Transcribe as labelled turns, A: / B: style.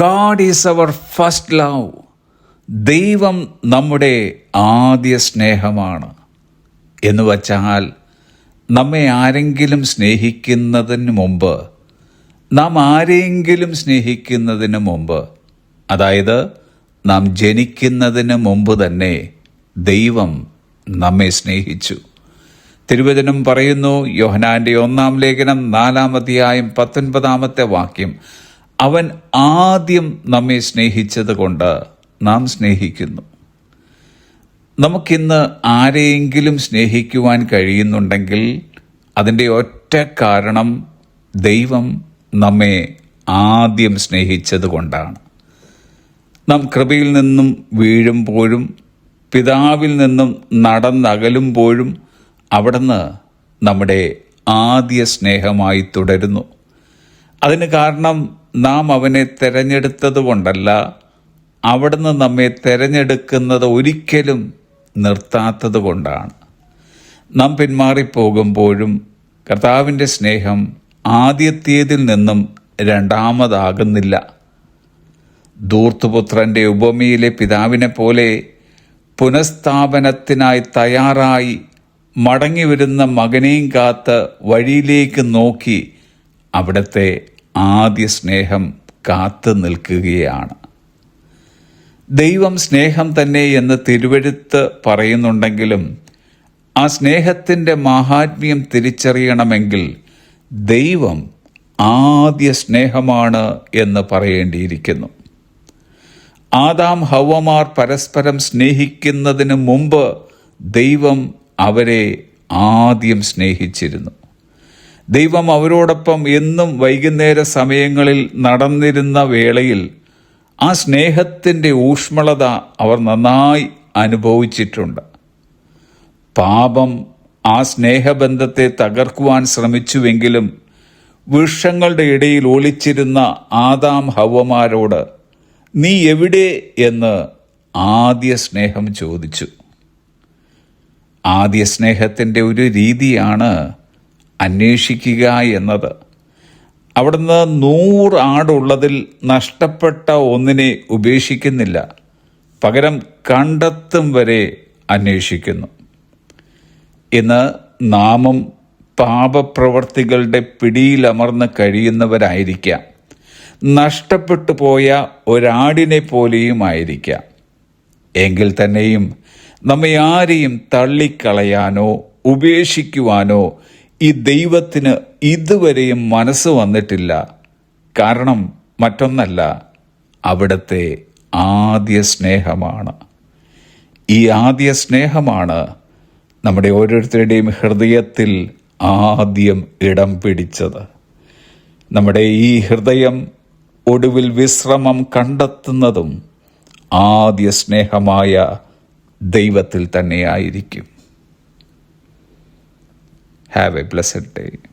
A: God is our first love ദൈവം നമ്മുടെ ആദ്യ സ്നേഹമാണ് എന്ന് വച്ചാൽ നമ്മെ ആരെങ്കിലും സ്നേഹിക്കുന്നതിന് മുമ്പ് നാം ആരെങ്കിലും സ്നേഹിക്കുന്നതിന് മുമ്പ് അതായത് നാം ജനിക്കുന്നതിന് മുമ്പ് തന്നെ ദൈവം നമ്മെ സ്നേഹിച്ചു തിരുവചനം പറയുന്നു യോഹനാൻ്റെ ഒന്നാം ലേഖനം നാലാമധ്യായം പത്തൊൻപതാമത്തെ വാക്യം അവൻ ആദ്യം നമ്മെ സ്നേഹിച്ചത് കൊണ്ട് നാം സ്നേഹിക്കുന്നു നമുക്കിന്ന് ആരെയെങ്കിലും സ്നേഹിക്കുവാൻ കഴിയുന്നുണ്ടെങ്കിൽ അതിൻ്റെ ഒറ്റ കാരണം ദൈവം നമ്മെ ആദ്യം സ്നേഹിച്ചത് കൊണ്ടാണ് നാം കൃപയിൽ നിന്നും വീഴുമ്പോഴും പിതാവിൽ നിന്നും നടന്നകലുമ്പോഴും അവിടുന്ന് നമ്മുടെ ആദ്യ സ്നേഹമായി തുടരുന്നു അതിന് കാരണം നാം അവനെ തെരഞ്ഞെടുത്തതുകൊണ്ടല്ല അവിടുന്ന് നമ്മെ തെരഞ്ഞെടുക്കുന്നത് ഒരിക്കലും നിർത്താത്തതുകൊണ്ടാണ് നാം പിന്മാറിപ്പോകുമ്പോഴും കർത്താവിൻ്റെ സ്നേഹം ആദ്യത്തേതിൽ നിന്നും രണ്ടാമതാകുന്നില്ല ദൂർത്തുപുത്രൻ്റെ ഉപമയിലെ പിതാവിനെ പോലെ പുനഃസ്ഥാപനത്തിനായി തയ്യാറായി മടങ്ങി വരുന്ന മകനെയും കാത്ത് വഴിയിലേക്ക് നോക്കി അവിടുത്തെ ആദ്യ സ്നേഹം കാത്തു നിൽക്കുകയാണ് ദൈവം സ്നേഹം തന്നെ എന്ന് തിരുവെഴുത്ത് പറയുന്നുണ്ടെങ്കിലും ആ സ്നേഹത്തിൻ്റെ മാഹാത്മ്യം തിരിച്ചറിയണമെങ്കിൽ ദൈവം ആദ്യ സ്നേഹമാണ് എന്ന് പറയേണ്ടിയിരിക്കുന്നു ആദാം ഹവമാർ പരസ്പരം സ്നേഹിക്കുന്നതിന് മുമ്പ് ദൈവം അവരെ ആദ്യം സ്നേഹിച്ചിരുന്നു ദൈവം അവരോടൊപ്പം എന്നും വൈകുന്നേര സമയങ്ങളിൽ നടന്നിരുന്ന വേളയിൽ ആ സ്നേഹത്തിൻ്റെ ഊഷ്മളത അവർ നന്നായി അനുഭവിച്ചിട്ടുണ്ട് പാപം ആ സ്നേഹബന്ധത്തെ തകർക്കുവാൻ ശ്രമിച്ചുവെങ്കിലും വൃക്ഷങ്ങളുടെ ഇടയിൽ ഒളിച്ചിരുന്ന ആദാം ഹവമാരോട് നീ എവിടെ എന്ന് ആദ്യ സ്നേഹം ചോദിച്ചു ആദ്യ സ്നേഹത്തിൻ്റെ ഒരു രീതിയാണ് അന്വേഷിക്കുക എന്നത് അവിടുന്ന് നൂറ് ആടുള്ളതിൽ നഷ്ടപ്പെട്ട ഒന്നിനെ ഉപേക്ഷിക്കുന്നില്ല പകരം കണ്ടെത്തും വരെ അന്വേഷിക്കുന്നു ഇന്ന് നാമം പാപപ്രവർത്തികളുടെ പിടിയിലമർന്ന് കഴിയുന്നവരായിരിക്കാം നഷ്ടപ്പെട്ടു പോയ ഒരാടിനെ പോലെയും ആയിരിക്കാം എങ്കിൽ തന്നെയും നമ്മെ ആരെയും തള്ളിക്കളയാനോ ഉപേക്ഷിക്കുവാനോ ഈ ദൈവത്തിന് ഇതുവരെയും മനസ്സ് വന്നിട്ടില്ല കാരണം മറ്റൊന്നല്ല അവിടുത്തെ ആദ്യ സ്നേഹമാണ് ഈ ആദ്യ സ്നേഹമാണ് നമ്മുടെ ഓരോരുത്തരുടെയും ഹൃദയത്തിൽ ആദ്യം ഇടം പിടിച്ചത് നമ്മുടെ ഈ ഹൃദയം ഒടുവിൽ വിശ്രമം കണ്ടെത്തുന്നതും ആദ്യ സ്നേഹമായ ദൈവത്തിൽ തന്നെയായിരിക്കും Have a blessed day.